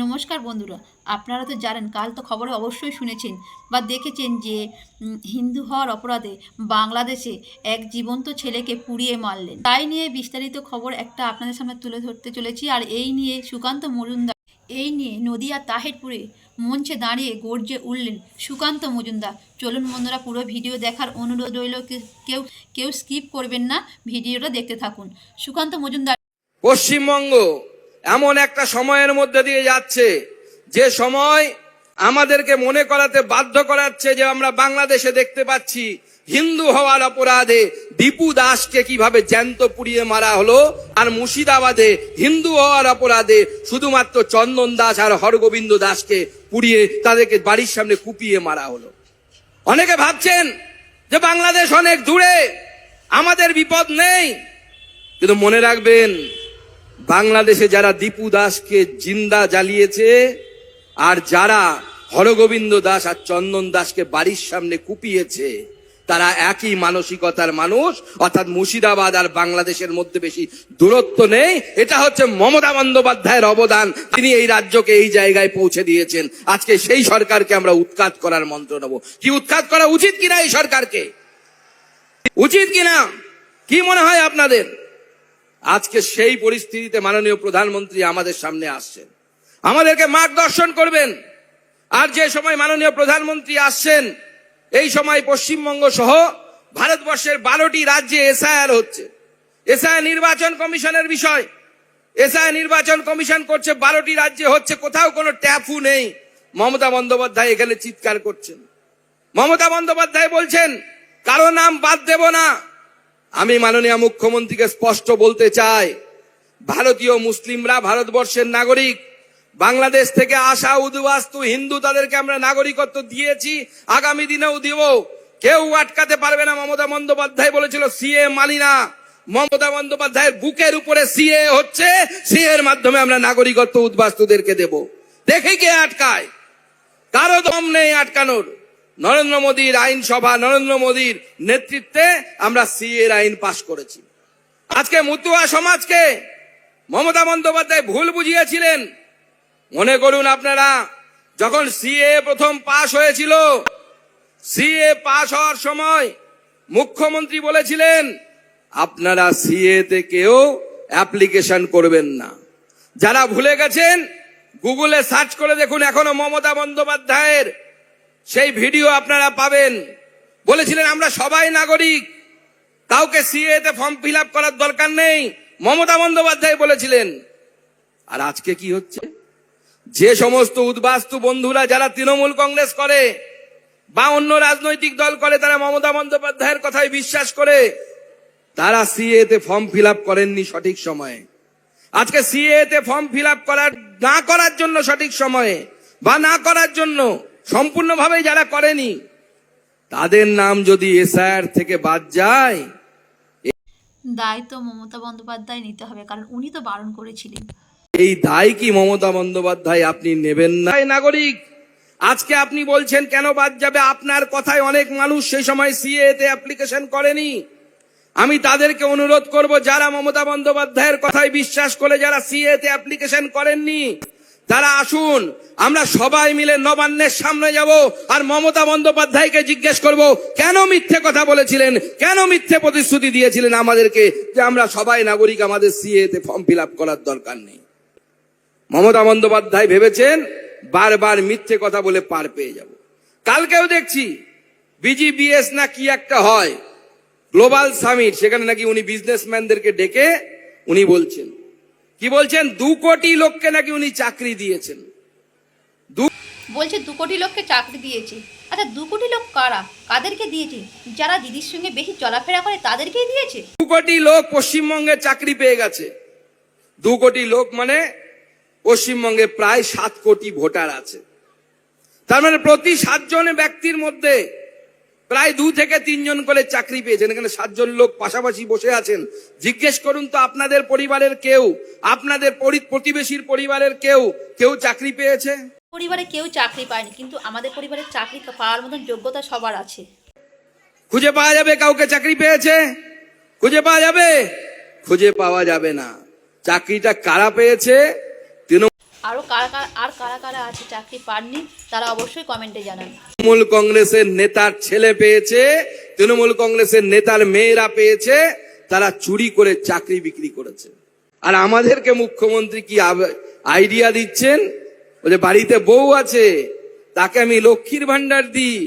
নমস্কার বন্ধুরা, আপনারা তো জানেন, কাল তো খবরে অবশ্যই শুনেছেন বা দেখেছেন যে হিন্দু হওয়ার অপরাধে বাংলাদেশে এক জীবন্ত ছেলেকে পুড়িয়ে মারলেন। তাই নিয়ে বিস্তারিত খবর একটা আপনাদের সামনে তুলে ধরতে চলেছি আর এই নিয়ে সুকান্ত মজুমদার, এই নিয়ে নদিয়া তাহেরপুরে মঞ্চে দাঁড়িয়ে গর্জে উঠলেন সুকান্ত মজুমদার। চলুন বন্ধুরা, পুরো ভিডিও দেখার অনুরোধ রইল কেউ কেউ স্কিপ করবেন না, ভিডিওটা দেখতে থাকুন। সুকান্ত মজুমদার পশ্চিমবঙ্গ এমন একটা সময়ের মধ্যে দিয়ে যাচ্ছে, যে সময় আমাদেরকে মনে করাতে বাধ্য করাচ্ছে যে আমরা বাংলাদেশে দেখতে পাচ্ছি, হিন্দু হওয়ার অপরাধে দীপু দাসকে কীভাবে জ্যান্ত পুড়িয়ে মারা হলো, আর মুর্শিদাবাদে হিন্দু হওয়ার অপরাধে শুধুমাত্র চন্দন দাস আর হরগোবিন্দ দাসকে পুড়িয়ে তাদেরকে বাড়ির সামনে কুপিয়ে মারা হলো। অনেকে ভাবছেন যে বাংলাদেশ অনেক দূরে, আমাদের বিপদ নেই, কিন্তু মনে রাখবেন বাংলাদেশে যারা দীপু দাসকে জিন্দা জ্বালিয়েছে আর যারা হরগোবিন্দ দাস আর চন্দন দাসকে বাড়ির সামনে কুপিয়েছে, তারা একই মানসিকতার মানুষ, অর্থাৎ মুর্শিদাবাদ আর বাংলাদেশের মধ্যে বেশি দূরত্ব নেই। এটা হচ্ছে মমতা বন্দ্যোপাধ্যায়ের অবদান। তিনি এই রাজ্যকে এই জায়গায় পৌঁছে দিয়েছেন। আজকে সেই সরকারকে আমরা উৎখাত করার মন্ত্র নেব। কি উৎখাত করা উচিত কিনা এই সরকারকে? উচিত কিনা? কি মনে হয় আপনাদের? আজকে সেই পরিস্থিতিতে মাননীয় প্রধানমন্ত্রী আমাদের সামনে আসছেন। আমাদেরকে মার্গদর্শন করবেন। আর যে সময় মাননীয় প্রধানমন্ত্রী আসছেন, এই সময় পশ্চিমবঙ্গ সহ ভারতবর্ষের বারোটি রাজ্যে এসআইআর হচ্ছে। এসআইআর নির্বাচন কমিশনের বিষয়। এসআইআর নির্বাচন কমিশন করছে, বারোটি রাজ্যে হচ্ছে, কোথাও কোনো ট্যাফু নেই। মমতা বন্দ্যোপাধ্যায় এখানে চিৎকার করছেন। মমতা বন্দ্যোপাধ্যায় বলছেন, কারও নাম বাদ দেব না। আমি মাননীয় মুখ্যমন্ত্রীকে স্পষ্ট বলতে চাই, ভারতীয় মুসলিমরা ভারতবর্ষের নাগরিক। বাংলাদেশ থেকে আসা উদ্বাস্তু হিন্দু তাদেরকে আমরা নাগরিকত্ব দিয়েছি, আগামী দিনেও দিব। কেউ আটকাতে পারবে না, মমতা বন্দ্যোপাধ্যায় বলেছিল, সিএ মালিনা মমতা বন্দ্যোপাধ্যায়ের বুকের উপরে সিএ হচ্ছে সিএ এর মাধ্যমে আমরা নাগরিকত্ব উদ্বাস্তুদেরকে দেব। দেখে কে আটকায়। কারও দম নেই আটকানোর। নরেন্দ্র মোদীর আইনসভা, নরেন্দ্র মোদীর নেতৃত্বে আমরা সিএর আইন পাশ করেছি। আজকে মুতুয়া সমাজকে মমতা বন্দ্যোপাধ্যায় ভুল বুঝিয়েছিলেন। মনে করুন আপনারা, যখন সিএ প্রথম পাশ হয়েছিল, সিএ পাশ হওয়ার সময় মুখ্যমন্ত্রী বলেছিলেন, আপনারা সিএ তে কেউ অ্যাপ্লিকেশন করবেন না। যারা ভুলে গেছেন, গুগলে সার্চ করে দেখুন এখনও মমতা বন্দ্যোপাধ্যায়ের সেই ভিডিও আপনারা পাবেন। বলেছিলেন, আমরা সবাই নাগরিক। কাউকে সিএ তে ফর্ম ফিল করার দরকার নেই। মমতা বন্দ্যোপাধ্যায় বলেছিলেন। আর আজকে কি হচ্ছে? যে সমস্ত উদ্বাস্তু বন্ধুরা যারা তৃণমূল কংগ্রেস করে বা অন্য রাজনৈতিক দল করে, তারা মমতা বন্দ্যোপাধ্যায়ের কথায় বিশ্বাস করে, তারা সিএ তে ফর্ম ফিল করেননি সঠিক সময়ে। আজকে সিএ তে ফর্ম ফিল করার, না করার জন্য সঠিক সময়ে বা না করার জন্য সম্পূর্ণভাবে যারা করেনি তাদের নাম যদি এসআইআর থেকে বাদ যায় দায়িত্ব মমতা বন্দ্যোপাধ্যায় নিতে হবে কারণ উনি তো বারণ করেছিলেন। এই দায় কি মমতা বন্দ্যোপাধ্যায় আপনি নেবেন না? নাগরিক আজকে আপনি বলছেন কেন বাদ যাবে? আপনার কথায় অনেক মানুষ সেই সময় সিএ তে অ্যাপ্লিকেশন করেনি। আমি তাদেরকে অনুরোধ করব যারা মমতা বন্দ্যোপাধ্যায়ের কথায় বিশ্বাস করে যারা সিএ তে অ্যাপ্লিকেশন করেননি তারা আসুন, আমরা সবাই মিলে নবান্নের সামনে যাব আর মমতা বন্দ্যোপাধ্যায়কে জিজ্ঞেস করব, কেন মিথ্যে কথা বলেছিলেন? কেন মিথ্যে প্রতিশ্রুতি দিয়েছিলেন আমাদেরকে যে আমরা সবাই নাগরিক, আমাদের সিএ তে ফর্ম ফিল করার দরকার নেই? মমতা বন্দ্যোপাধ্যায় ভেবেছেন, বারবার মিথ্যে কথা বলে পার পেয়ে যাব। কালকেও দেখছি, বিজিবিএস না কি একটা হয়, গ্লোবাল সামিট, সেখানে নাকি উনি বিজনেসম্যানদেরকে ডেকে উনি বলছেন। কি বলছেন? দু কোটি লোককে নাকি উনি চাকরি দিয়েছেন। বলছে দু কোটি লোককে চাকরি দিয়েছে। আচ্ছা দু কোটি লোক কারা? কাদেরকে দিয়েছে? যারা দিদির সঙ্গে বেশি চলাফেরা করে তাদেরকেই দিয়েছে? দু কোটি লোক পশ্চিমবঙ্গে চাকরি পেয়ে গেছে। দু কোটি লোক মানে পশ্চিমবঙ্গে প্রায় সাত কোটি ভোটার আছে। তার মানে প্রতি সাতজন ব্যক্তির মধ্যে প্রায় দু থেকে তিনজন করে চাকরি পেয়েছেন। এখানে সাতজন লোক পাশাপাশি বসে আছেন। জিজ্ঞেস করুন তো আপনাদের পরিবারের কেউ? আপনাদের পরি- প্রতিবেশীর পরিবারের কেউ? কেউ চাকরি পেয়েছে? পরিবারে কেউ চাকরি পায়নি কিন্তু আমাদের পরিবারে চাকরি পাওয়ার মতন যোগ্যতা সবার আছে। খুঁজে পাওয়া যাবে কাউকে চাকরি পেয়েছে? খুঁজে পাওয়া যাবে? খুঁজে পাওয়া যাবে না। চাকরিটা কারা পেয়েছে? আরও কারা কারা, আর কারা কারা আছে চাকরি পাননি, তারা অবশ্যই কমেন্টে জানান। তৃণমূল কংগ্রেসের নেতার ছেলে পেয়েছে, তৃণমূল কংগ্রেসের নেতার মেয়েরা পেয়েছে, তারা চুরি করে চাকরি বিক্রি করেছে। আর আমাদেরকে মুখ্যমন্ত্রী কি আইডিয়া দিচ্ছেন? বলে বাড়িতে বউ আছে, তাকে আমি লক্ষ্মীর ভান্ডার দিই।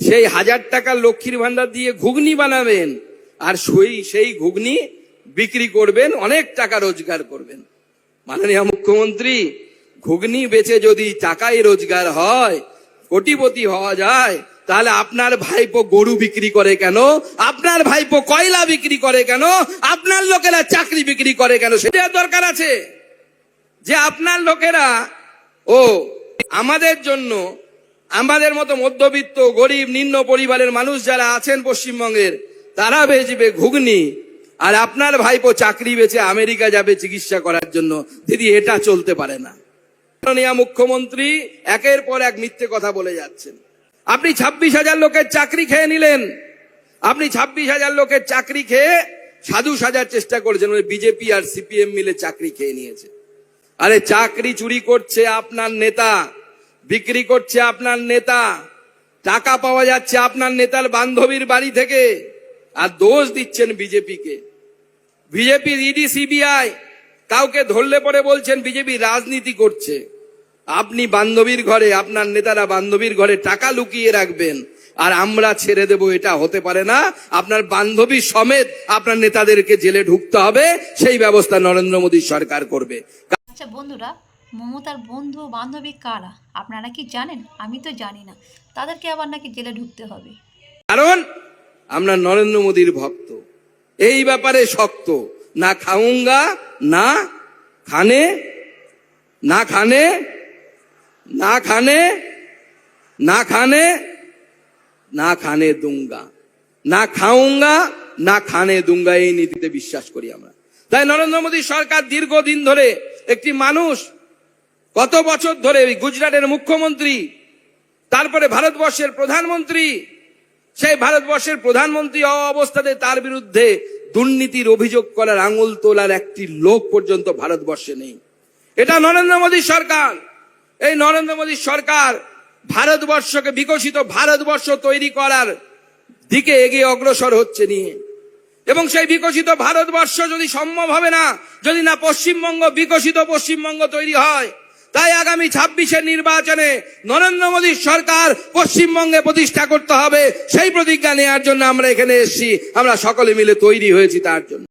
সেই হাজার টাকা লক্ষ্মীর ভান্ডার দিয়ে ঘুগনি বানাবেন, আর সেই সেই ঘুগনি বিক্রি করবেন, অনেক টাকা রোজগার করবেন। মাননীয় মুখ্যমন্ত্রী ঘুগনি বেচে যদি টাকাই রোজগার হয়, কোটিপতি হওয়া যায়, তাহলে আপনার ভাইপো গরু বিক্রি করে কেন? আপনার ভাইপো কয়লা বিক্রি করে কেন? আপনার লোকেরা চাকরি বিক্রি করে কেন? সেটা দরকার আছে। যে আপনার লোকেরা, ও, আমাদের জন্য, আমাদের মতো মধ্যবিত্ত, গরিব, নিম্ন পরিবারের মানুষ যারা আছেন পশ্চিমবঙ্গের, তারা বেচবে ঘুগনি। আর আপনার ভাইপো চাকরি বেচে আমেরিকা যাবে চিকিৎসা করার জন্য। দিদি, এটা চলতে পারে না। মাননীয় মুখ্যমন্ত্রী একের পর এক মিথ্যে কথা বলে যাচ্ছেন। আপনি ছাব্বিশ হাজার লোকের চাকরি খেয়ে নিলেন। আপনি ছাব্বিশ হাজার লোকের চাকরি খেয়ে সাধু সাজার চেষ্টা করেছেন বিজেপি আর সিপিএম মিলে চাকরি খেয়ে নিয়েছে। আরে চাকরি চুরি করছে আপনার নেতা, বিক্রি করছে আপনার নেতা, টাকা পাওয়া যাচ্ছে আপনার নেতার বান্ধবীর বাড়ি থেকে, আর দোষ দিচ্ছেন বিজেপিকে। বিজেপি ইডি, সিবিআই কাউকে ধরলে পরে বলছেন বিজেপি রাজনীতি করছে। আপনি বান্ধবীর ঘরে আপনার নেতারা বান্ধবীর ঘরে টাকা লুকিয়ে রাখবেন আর আমরা ছেড়ে দেব এটা হতে পারে না। আপনার বান্ধবী সমেত আপনার নেতাদেরকে জেলে ঢুকতে হবে সেই ব্যবস্থা নরেন্দ্র মোদী সরকার করবে। আচ্ছা বন্ধুরা মমতার বন্ধু বান্ধবী কারা? আপনারা কি জানেন? আমি তো জানি না। তাদেরকে আবার নাকি জেলে ঢুকতে হবে? কারণ আমরা নরেন্দ্র মোদীর ভক্ত। এই ব্যাপারে শক্ত। না খাউঙ্গা না খানে না খানে না খানে না খানে না খানে দুঙ্গা। না খাউঙ্গা না খানে দুঙ্গা এই নীতিতে বিশ্বাস করি আমরা। তাই নরেন্দ্র মোদী সরকার দীর্ঘদিন ধরে একটি মানুষ, কত বছর ধরে গুজরাটের মুখ্যমন্ত্রী, তারপরে ভারতবর্ষের প্রধানমন্ত্রী, সেই ভারতবর্ষের প্রধানমন্ত্রী অবস্থাতে তার বিরুদ্ধে দুর্নীতির অভিযোগ করার আঙুল তোলার একটি লোক পর্যন্ত ভারতবর্ষে নেই। এটা নরেন্দ্র মোদী সরকার। এই নরেন্দ্র মোদী সরকার ভারতবর্ষকে বিকশিত ভারতবর্ষ তৈরি করার দিকে এগিয়ে অগ্রসর হচ্ছে নিয়ে। এবং সেই বিকশিত ভারতবর্ষ যদি সম্ভব হবে না, যদি না পশ্চিমবঙ্গ বিকশিত পশ্চিমবঙ্গ তৈরি হয় তাই আগামী ছাব্বিশের নির্বাচনে নরেন্দ্র মোদীর সরকার পশ্চিমবঙ্গে প্রতিষ্ঠা করতে হবে, সেই প্রতিজ্ঞা নেওয়ার জন্য আমরা এখানে এসেছি। আমরা সকলে মিলে তৈরি হয়েছি তার জন্য।